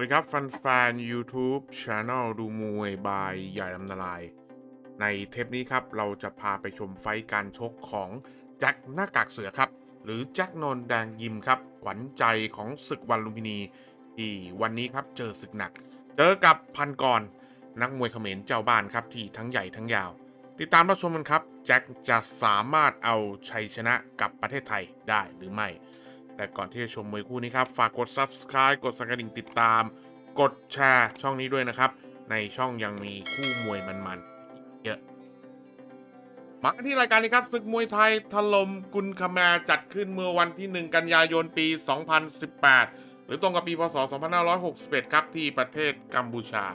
วัสดีครับแฟนๆ YouTube Channel ดูมวยบายใหญ่ลำนาลาย ในเทปนี้ครับ เราจะพาไปชมไฟการชกของแจ็คหน้ากากเสือครับ หรือแจ็คนนแดงยิมครับ ขวัญใจของศึกวันลุมพินี ที่วันนี้ครับเจอศึกหนัก เจอกับพันกร นักมวยเขมรเจ้าบ้านครับ ที่ทั้งใหญ่ทั้งยาว ติดตามรับชมกันครับ แจ็คจะสามารถเอาชัยชนะกับประเทศไทยได้หรือไม่ แต่ก่อนที่จะชมมวยคู่นี้ครับ ฝากกด subscribe กดสังกระดิ่งติดตาม กดแชร์ช่องนี้ด้วยนะครับ ในช่องยังมีคู่มวยมันๆ เยอะ มากันที่รายการนี้ครับศึกมวยไทยถล่มกุนคาแมร์จัดขึ้นเมื่อวันที่ 1 กันยายนปี 2018 หรือตรงกับปีพศ 2561 ครับที่ประเทศกัมพูชา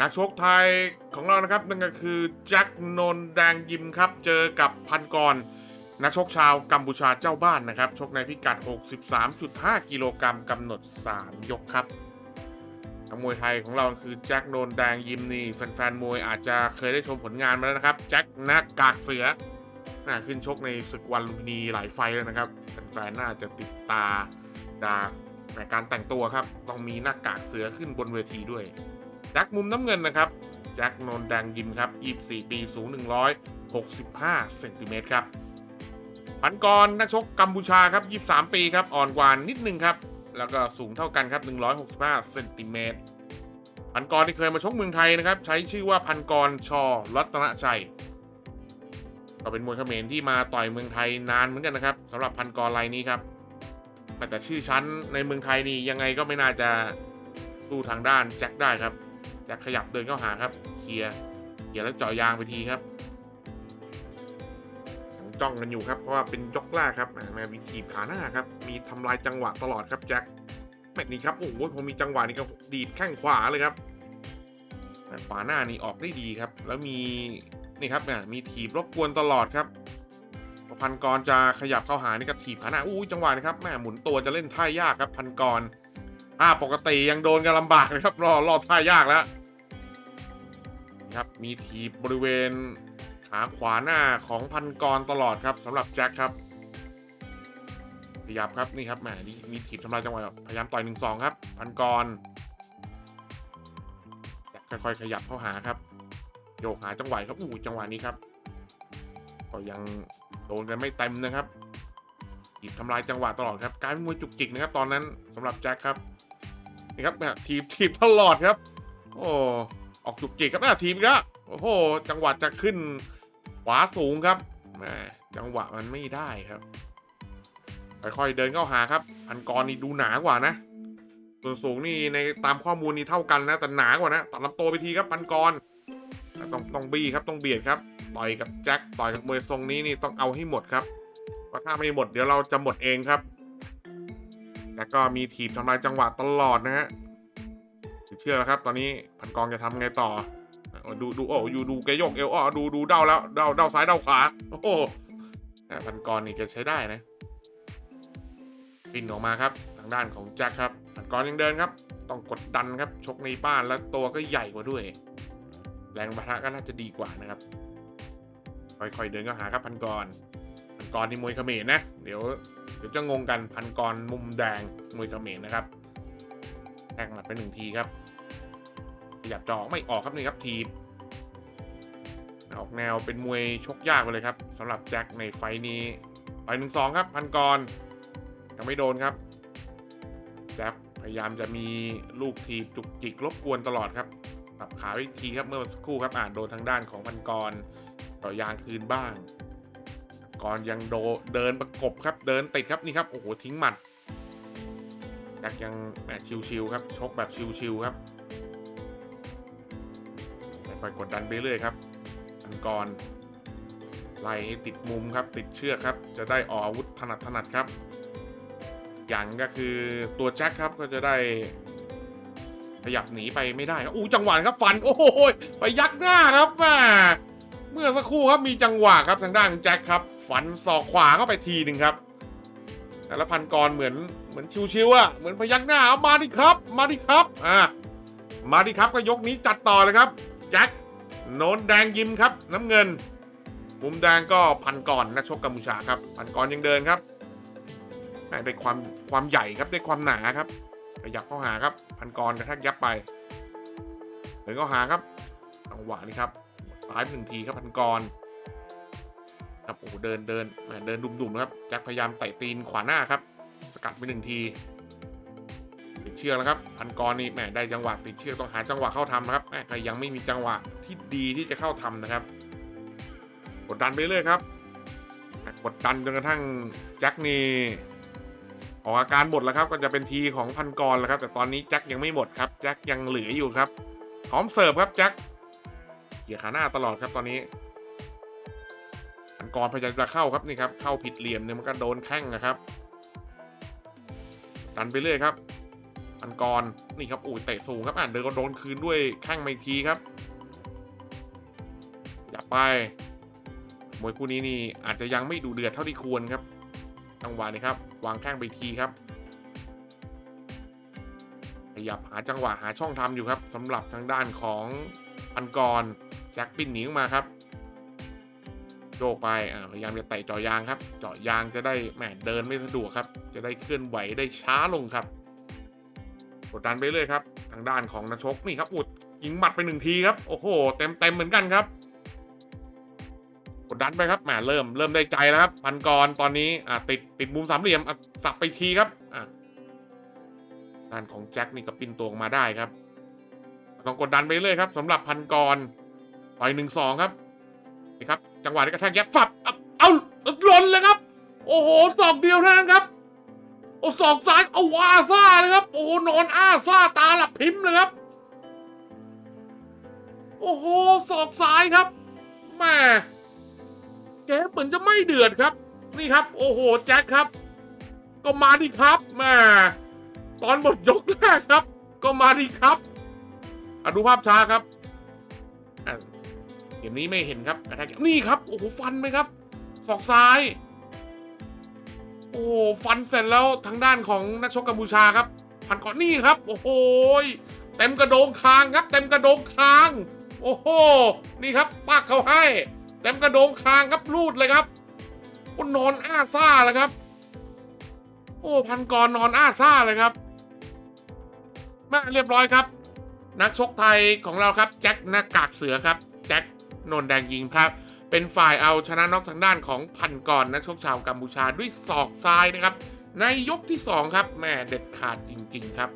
นักชกไทยของเรานะครับนั่นก็คือแจ็คนนแดงยิมครับ เจอกับพันกร นักชกชาวกัมพูชาเจ้าบ้านนะครับ ชกในพิกัด 63.5 กิโลกรัมกำหนด 3 ยกครับนักมวยไทยของเราคือแจ็คโนนแดงยิมนี่แฟนๆมวยอาจจะเคยได้ชมผลงานมาแล้วนะครับ แจ็คหน้ากากเสือน่าขึ้นชกในศึกวันลุมพินีหลายไฟแล้วนะครับแฟนๆน่าจะติดตาจาแต่การแต่งตัวครับ ต้องมีหน้ากากเสือขึ้นบนเวทีด้วยแจ็คมุมน้ำเงินนะครับแจ็คโนนแดงยิมครับ 24 ปี สูง 165 เซนติเมตรครับ พันกรนักชกกัมพูชาครับ 23 ปีครับ อ่อนกว่านิดนึงครับ แล้วก็สูงเท่ากันครับ 165เซนติเมตรพันกรที่เคยมาชกเมืองไทยนะครับ ใช้ชื่อว่าพันกรชอรัตนชัย ก็เป็นมวยเขมรที่มาต่อยเมืองไทยนานเหมือนกันนะครับสำหรับพันกรรายนี้ครับแต่ชื่อชั้นในเมืองไทยนี่ยังไงก็ไม่น่าจะสู้ทางด้านแจ็คได้ครับแจ็คขยับเดินเข้าหาครับเคลียร์เคลียร์แล้วเจาะยางไปทีครับ จ้องกันอยู่ครับ เพราะว่าเป็นยกแรกครับอ่าแม่มีทีบขาหน้าครับ มีทำลายจังหวะตลอดครับแจ็คแมตช์นี้ครับ โอ้โหพอมีจังหวะนี้ก็ดีดแข้งขวาเลยครับขวาหน้านี่ออกได้ดีครับ แล้วมีนี่ครับเนี่ยมีถีบรบกวนตลอดครับพันกรจะขยับเข้าหานี่ก็ถีบขาหน้าอู้จังหวะนี้ครับแม่หมุนตัวจะเล่นท่ายากครับ พันกรอ่าปกติยังโดนกันลำบากเลยครับรอรอท่ายากแล้วนี่ครับมีถีบบริเวณ ขาขวาหน้าของพันกรตลอดครับสำหรับแจ็คครับขยับครับนี่ครับแหมนี่มีถีบทำลายจังหวะพยายามต่อยหนึ่งสองครับ พันกรค่อยๆขยับเข้าหาครับโยกหาจังหวะครับอู้จังหวะนี้ครับ ก็ยังโดนกันไม่เต็มนะครับถีบทำลายจังหวะตลอดครับกลารเป็นมวยจุกจิกนะครับตอนนั้นสำหรับแจ็คครับนี่ครับเนี่ถีบถีบตลอดครับ โอ้ออกจุกจิกครับน่าถีบกแล้วโอ้โห จังหวะจะขึ้น ขวาสูงครับแมจังหวะมันไม่ได้ครับค่อยๆเดินเข้าหาครับพันกรนี่ดูหนากว่านะ ส่วนสูงนี่ในตามข้อมูลนี่เท่ากันนะแต่หนากว่านะตัดลำตัวไปทีครับพันกรต้องต้องบี้ครับต้องเบียดครับต่อยกับแจ็คต่อยกับมวยทรงนี้นี่ต้องเอาให้หมดครับเพราะถ้าไม่หมดเดี๋ยวเราจะหมดเองครับ แล้วก็มีถีบทำลายจังหวะตลอดนะฮะเชื่อแล้วครับ ตอนนี้พันกรจะทำไงต่อ ดูดูโอ้อยู่ดูแกโยกเอวอ้อดูดูเด้าแล้วเด้าเด้าซ้ายเด้าขวาโอ้โหแต่พันกรนี่จะใช้ได้นะปินออกมาครับ ทางด้านของแจ็คครับพันกรยังเดินครับ ต้องกดดันครับชกในบ้านแล้วตัวก็ใหญ่กว่าด้วย แรงปะทะก็น่าจะดีกว่านะครับ ค่อยๆเดินก็หาครับพันกรพันกรนี่มวยเขมรนะ เดี๋ยวเดี๋ยวจะงงกันพันกรมุมแดงมวยเขมรนะครับแทงหมัดไปหนึ่งทีครับ ขยับจอกไม่ออกครับนี่ครับทีบออกแนวเป็นมวยชกยากไปเลยครับสำหรับแจ็คในไฟล์นี้ไปหนึ่งสองครับพันกรยังไม่โดนครับแจ็คพยายามจะมีลูกทีจุกจิกรบกวนตลอดครับปรับขาวิทีครับเมื่อสักครู่ครับอ่านโดนทางด้านของพันกรต่อยางคืนบ้างกรยังโดเดินประกบครับเดินติดครับนี่ครับโอ้โหทิ้งหมัดแจ็คยังแหมชิวๆครับชกแบบชิวๆครับ ค่อยกดดันไปเรื่อยครับอันกรไล่ให้ติดมุมครับ ติดเชือกครับ จะได้ออกอาวุธถนัดถนัดครับ อย่างก็คือตัวแจ็คครับก็จะได้ขยับหนีไปไม่ได้ครับอู้จังหวะครับฟัน โอ้โหไปยักหน้าครับม่เมื่อสักครู่ครับมีจังหวะครับทางด้านแจ็คครับฟันศอกขวาเข้าไปทีหนึ่งครับ แต่ละพันกรเหมือนเหมือนชิวๆอะเหมือนพยักหน้าเอามาดิครับ มาดิครับอ่ามาดิครับก็ยกนี้จัดต่อเลยครับ แจ็คโนนแดงยิมครับ น้ำเงิน มุมแดงก็พันกรนักชกกัมพูชาครับ พันกรยังเดินครับแม่ได้ความความใหญ่ครับได้ความหนาครับขยับเข้าหาครับ พันกรกระแทกยับไปเดินเข้าหาครับจังหวะนี้ครับซ้ายไปหนึ่งทีครับพันกรครับโอ้เดินเดินแม่เดินดุ่มๆนะครับแจ็คพยายามเตะตีนขวาหน้าครับ สกัดไปหนึ่งที ชือกแล้วครับ พันกรนี่แหมได้จังหวะติดเชือกต้องหาจังหวะเข้าทำนะครับแหมก็ยังไม่มีจังหวะที่ดีที่จะเข้าทำนะครับ กดดันไปเรื่อยครับกดดันจนกระทั่งแจ็คนี่ออกอาการหมดแล้วครับก็จะเป็นทีของพันกรแล้วครับ แต่ตอนนี้แจ็คยังไม่หมดครับแจ็คยังเหลืออยู่ครับพร้อมเสิร์ฟครับแจ็คเขี่ยขาหน้าตลอดครับตอนนี้พันกรพยายามจะเข้าครับนี่ครับเข้าผิดเหลี่ยมเนี่ยมันก็โดนแข้งนะครับดันไปเรื่อยครับ พันกรนี่ครับอู้เตะสูงครับอ่านเดินก็โดนคืนด้วยแข้งไม่ทีครับ อย่าไปมวยคู่นี้นี่อาจจะยังไม่ดูเดือดเท่าที่ควรครับจังหวะนี้ครับ วางแข้งไปทีครับขยับหาจังหวะหาช่องทำอยู่ครับสำหรับทางด้านของอันกรแจ็คปิ้นหนีออกมาครับโยกไปพยายามจะเตะเจาะยางครับ เจาะยางจะได้แหมเดินไม่สะดวกครับ จะได้เคลื่อนไหวได้ช้าลงครับ กดดันไปเรื่อยครับทางด้านของนกชกนี่ครับอุดยิงหมัดไปหนึ่งทีครับโอ้โหเต็มเต็มเหมือนกันครับ กดดันไปครับแหมเริ่มเริ่มได้ใจแล้วครับพันกรตอนนี้อ่าติดติดมุมสามเหลี่ยมอะสับไปทีครับอะด้านของแจ็คนี่ก็ปินตัวออกมาได้ครับต้องกดดันไปเรื่อยครับสำหรับพันกรต่อยหนึ่งสองครับนี่ครับ จังหวะนี้กระแทกยับฝับเอาเอาอาหล่นเลยครับ โอ้โหศอกเดียวเท่านั้นครับ โอ้ศอกซ้ายเอาวาซ่าเลยครับ โอ้นอนอ้าซ่าตาหลับพิมพ์เลยครับ โอ้โหศอกซ้ายครับแม่เกเหมือนจะไม่เดือดครับ นี่ครับ โอ้โหแจ็คครับ ก็มาดิครับแม่ตอนหมดยกแรกครับ ก็มาดิครับอดูภาพช้าครับอะเกมนี้ไม่เห็นครับนี่ครับ โอ้โหฟันไหมครับศอกซ้าย โอ้โหฟันเสร็จแล้วทางด้านของนักชกกัมพูชาครับพันก่อนนี่ครับ โอ้โหเต็มกระโดงคางครับ เต็มกระโดงคาง โอ้โหนี่ครับปากเขาให้ เต็มกระโดงคางครับรูดเลยครับโอ้นอนอ้าซ่าเลยครับ โอ้พันกรนอนอ้าซ่าเลยครับมาเรียบร้อยครับ นักชกไทยของเราครับแจ็คหน้ากากเสือครับแจ็คนนแดงยิงครับ เป็นฝ่ายเอาชนะน็อกทางด้านของพันกรนักชกชาวกัมพูชาด้วยศอกซ้ายนะครับ ในยกที่ 2 ครับแม่เด็ดขาดจริง ๆ ครับ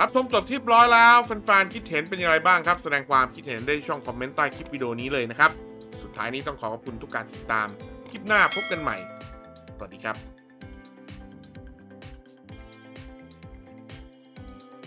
รับชมจบที่ร้อยแล้วแฟนๆคิดเห็นเป็นอย่างไรบ้างครับ แสดงความคิดเห็นได้ช่องคอมเมนต์ใต้คลิปวิดีโอนี้เลยนะครับ สุดท้ายนี้ต้องขอขอบคุณทุกการติดตาม คลิปหน้าพบกันใหม่ สวัสดีครับ